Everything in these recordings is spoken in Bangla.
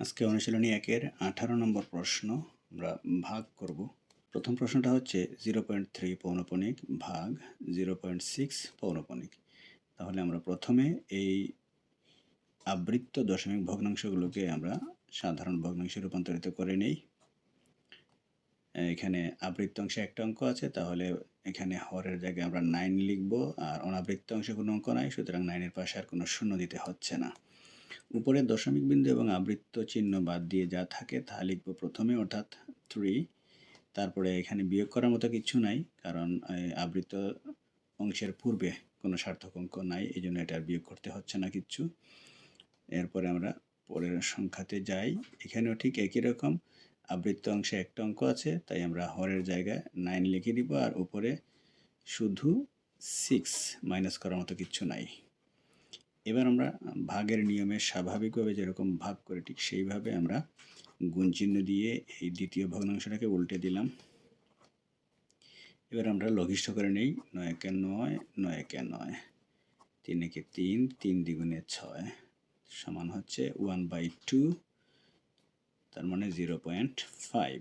আজকে অনুশীলনী একের আঠারো নম্বর প্রশ্ন আমরা ভাগ করব। প্রথম প্রশ্নটা হচ্ছে জিরো পয়েন্ট থ্রি পৌনপণিক ভাগ জিরো পয়েন্ট সিক্স পৌনপণিক তাহলে আমরা প্রথমে এই আবৃত্ত দশমিক ভগ্নাংশগুলোকে আমরা সাধারণ ভগ্নাংশে রূপান্তরিত করে নেই। এখানে আবৃত্ত অংশে একটা অঙ্ক আছে, তাহলে এখানে হরের জায়গায় আমরা নাইন লিখব, আর অনাবৃত্ত অংশে কোনো অঙ্ক নাই, সুতরাং নাইনের পাশে আর কোনো শূন্য দিতে হচ্ছে না। উপরে দশমিক বিন্দু এবং আবৃত্ত চিহ্ন বাদ দিয়ে যা থাকে তা লিখব প্রথমে, অর্থাৎ থ্রি তারপরে এখানে বিয়োগ করার মতো কিছু নাই, কারণ আবৃত্ত অংশের পূর্বে কোনো সার্থক অঙ্ক নাই এই জন্য এটা বিয়োগ করতে হচ্ছে না কিচ্ছু এরপরে আমরা পরের সংখ্যাতে যাই। এখানেও ঠিক একই রকম, আবৃত্ত অংশে একটা অঙ্ক আছে, তাই আমরা হরের জায়গায় নাইন লিখে দিব, আর উপরে শুধু সিক্স মাইনাস করার মতো কিচ্ছু নাই। এবার আমরা ভাগের নিয়মে স্বাভাবিকভাবে যেরকম ভাগ করে ঠিক সেইভাবে আমরা গুণ চিহ্ন দিয়ে এই দ্বিতীয় ভগ্নাংশটাকে উল্টে দিলাম। এবার আমরা লঘিষ্ঠ করে নেই। নয় একে নয় নয় একে নয়। তিন একে তিন তিন দ্বিগুণে ছয় সমান হচ্ছে ওয়ান বাই টু, তার মানে জিরো পয়েন্ট ফাইভ।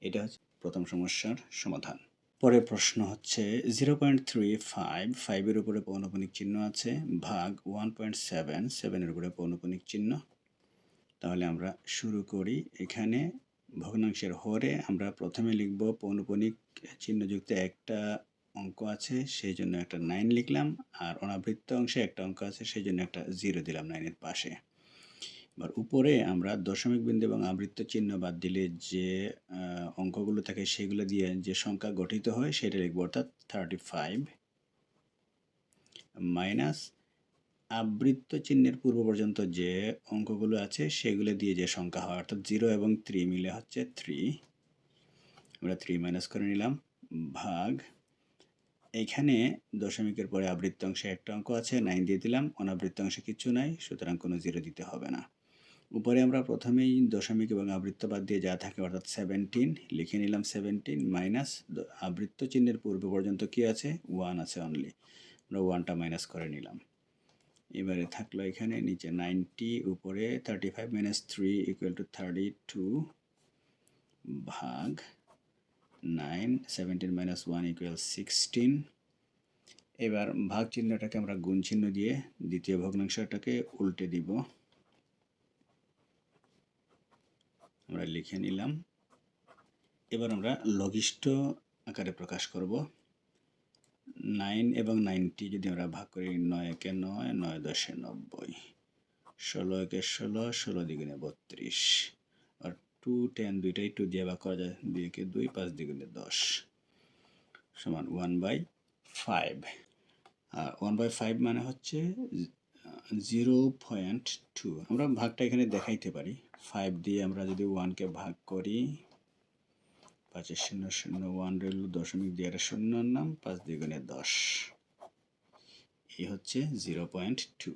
এটা হচ্ছে প্রথম সমস্যার সমাধান। পরের প্রশ্ন হচ্ছে জিরো পয়েন্ট থ্রি ফাইভ ফাইভের উপরে পৌনপুনিক চিহ্ন আছে, ভাগ ওয়ান পয়েন্ট সেভেন সেভেনের উপরে পৌনপুনিক চিহ্ন। তাহলে আমরা শুরু করি। এখানে ভগ্নাংশের হরে আমরা প্রথমে লিখব পৌনপুনিক চিহ্নযুক্ত একটা অঙ্ক আছে, সেই জন্য একটা নাইন লিখলাম, আর অনাবৃত্ত অংশে একটা অঙ্ক আছে, সেই জন্য একটা জিরো দিলাম নাইনের পাশে। এবার উপরে আমরা দশমিক বিন্দু এবং আবৃত্ত চিহ্ন বাদ দিলে যে অঙ্কগুলো থাকে সেগুলো দিয়ে যে সংখ্যা গঠিত হয় সেটা লিখব, অর্থাৎ থার্টি ফাইভ মাইনাস আবৃত্ত চিহ্নের পূর্ব পর্যন্ত যে অঙ্কগুলো আছে সেগুলো দিয়ে যে সংখ্যা হয়, অর্থাৎ জিরো এবং থ্রি মিলে হচ্ছে থ্রি আমরা থ্রি মাইনাস করে নিলাম, ভাগ। এখানে দশমিকের পরে আবৃত্ত অংশে একটা অঙ্ক আছে নাইন দিয়ে দিলাম অনাবৃত্ত অংশে কিছু নাই, সুতরাং কোনো জিরো দিতে হবে না। উপরে আমরা প্রথমেই দশমিক এবং আবৃত্ত বাদ দিয়ে যা থাকে অর্থাৎ সেভেন্টিন লিখে নিলাম সেভেন্টিন মাইনাস আবৃত্ত চিহ্নের পূর্ব পর্যন্ত কি আছে? ওয়ান আছে অনলি আমরা ওয়ানটা মাইনাস করে নিলাম। এবারে থাকল এখানে নিচে নাইনটি উপরে thirty five minus three equal to thirty two ভাগ nine seventeen minus one equal sixteen এবার ভাগ চিহ্নটাকে আমরা গুণ চিহ্ন দিয়ে দ্বিতীয় ভগ্নাংশটাকে উল্টে দিব। আমরা লিখে নিলাম। এবার আমরা লঘিষ্ঠ আকারে প্রকাশ করব। নাইন এবং নাইনটি যদি আমরা ভাগ করি, নয় একে নয় নয় দশে নব্বই, ষোলো একে ষোলো ষোলো দ্বিগুণে বত্রিশ, আর টু টেন দুইটাই টু দিয়ে ভাগ করা যায়, দুই একে দুই, পাঁচ দ্বিগুণে দশ, সমান ওয়ান বাই ফাইভ। আর ওয়ান বাই ফাইভ মানে হচ্ছে জিরো পয়েন্ট টু। আমরা ভাগটা এখানে দেখাইতে পারি। ফাইভ দিয়ে আমরা যদি ওয়ানকে ভাগ করি পাঁচের শূন্য শূন্য ওয়ান রইল দশমিক দিয়ে একটা শূন্য নাম, পাঁচ দ্বিগুণে দশ। এই হচ্ছে জিরো পয়েন্ট টু